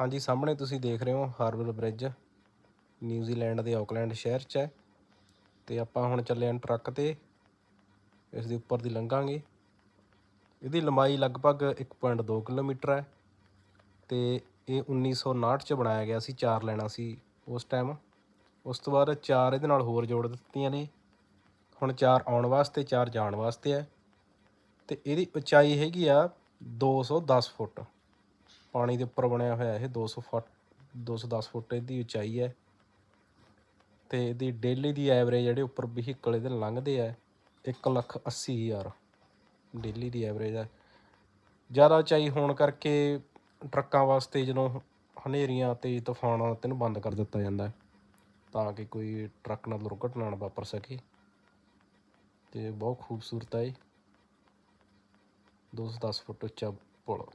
ਹਾਂਜੀ, ਸਾਹਮਣੇ ਤੁਸੀਂ ਦੇਖ ਰਹੇ ਹੋ ਹਾਰਬਰ ਬ੍ਰਿਜ ਨਿਊਜ਼ੀਲੈਂਡ ਦੇ ਆਕਲੈਂਡ ਸ਼ਹਿਰ 'ਚ ਹੈ। ਤੇ ਆਪਾਂ ਹੁਣ ਚੱਲੇ ਹਾਂ ਟਰੱਕ ਤੇ, ਇਸ ਦੇ ਉੱਪਰ ਦੀ ਲੰਘਾਂਗੇ। ਇਹਦੀ ਲੰਬਾਈ ਲਗਭਗ 1.2 ਕਿਲੋਮੀਟਰ ਹੈ ਤੇ ਇਹ 1959 ਚ ਬਣਾਇਆ ਗਿਆ ਸੀ, ਚਾਰ ਲੈਣਾ ਸੀ ਉਸ ਟਾਈਮ ਉਸ ਤੋਂ ਬਾਅਦ ਚਾਰ ਇਹਦੇ ਨਾਲ ਹੋਰ ਜੋੜ ਦਿੱਤੀਆਂ ਨੇ। ਹੁਣ ਚਾਰ ਆਉਣ ਵਾਸਤੇ, ਚਾਰ ਜਾਣ ਵਾਸਤੇ ਹੈ। ਤੇ ਇਹਦੀ ਉਚਾਈ ਹੈਗੀ ਆ 210 ਫੁੱਟ। ਪਾਣੀ ਦੇ ਉੱਪਰ ਬਣਿਆ ਹੋਇਆ ਇਹ 200 ਫੁੱਟ 210 ਫੁੱਟ ਇਹਦੀ ਉਚਾਈ ਹੈ। ਤੇ ਇਹਦੀ ਡੇਲੀ ਦੀ ਐਵਰੇਜ ਜਿਹੜੇ ਉੱਪਰ ਵਹੀਕਲ ਇਹਦੇ ਲੰਘਦੇ ਆ 1 ਲੱਖ 80 ਹਜ਼ਾਰ ਡੇਲੀ ਦੀ ਐਵਰੇਜ ਹੈ। ਜ਼ਿਆਦਾ ਉਚਾਈ ਹੋਣ ਕਰਕੇ ਟਰੱਕਾਂ ਵਾਸਤੇ ਜਦੋਂ ਹਨੇਰੀਆਂ ਤੇ ਤੂਫਾਨ ਆਉਣ ਤੇ ਬੰਦ ਕਰ ਦਿੱਤਾ ਜਾਂਦਾ ਤਾਂ ਕਿ ਕੋਈ ਟਰੱਕ ਨਾਲ ਦੁਰਘਟਨਾ ਨਾ ਵਾਪਰ ਸਕੇ। ਤੇ ਬਹੁਤ ਖੂਬਸੂਰਤ ਹੈ ਇਹ। 210 ਫੁੱਟ ਉੱਚਾ ਪੁਲ।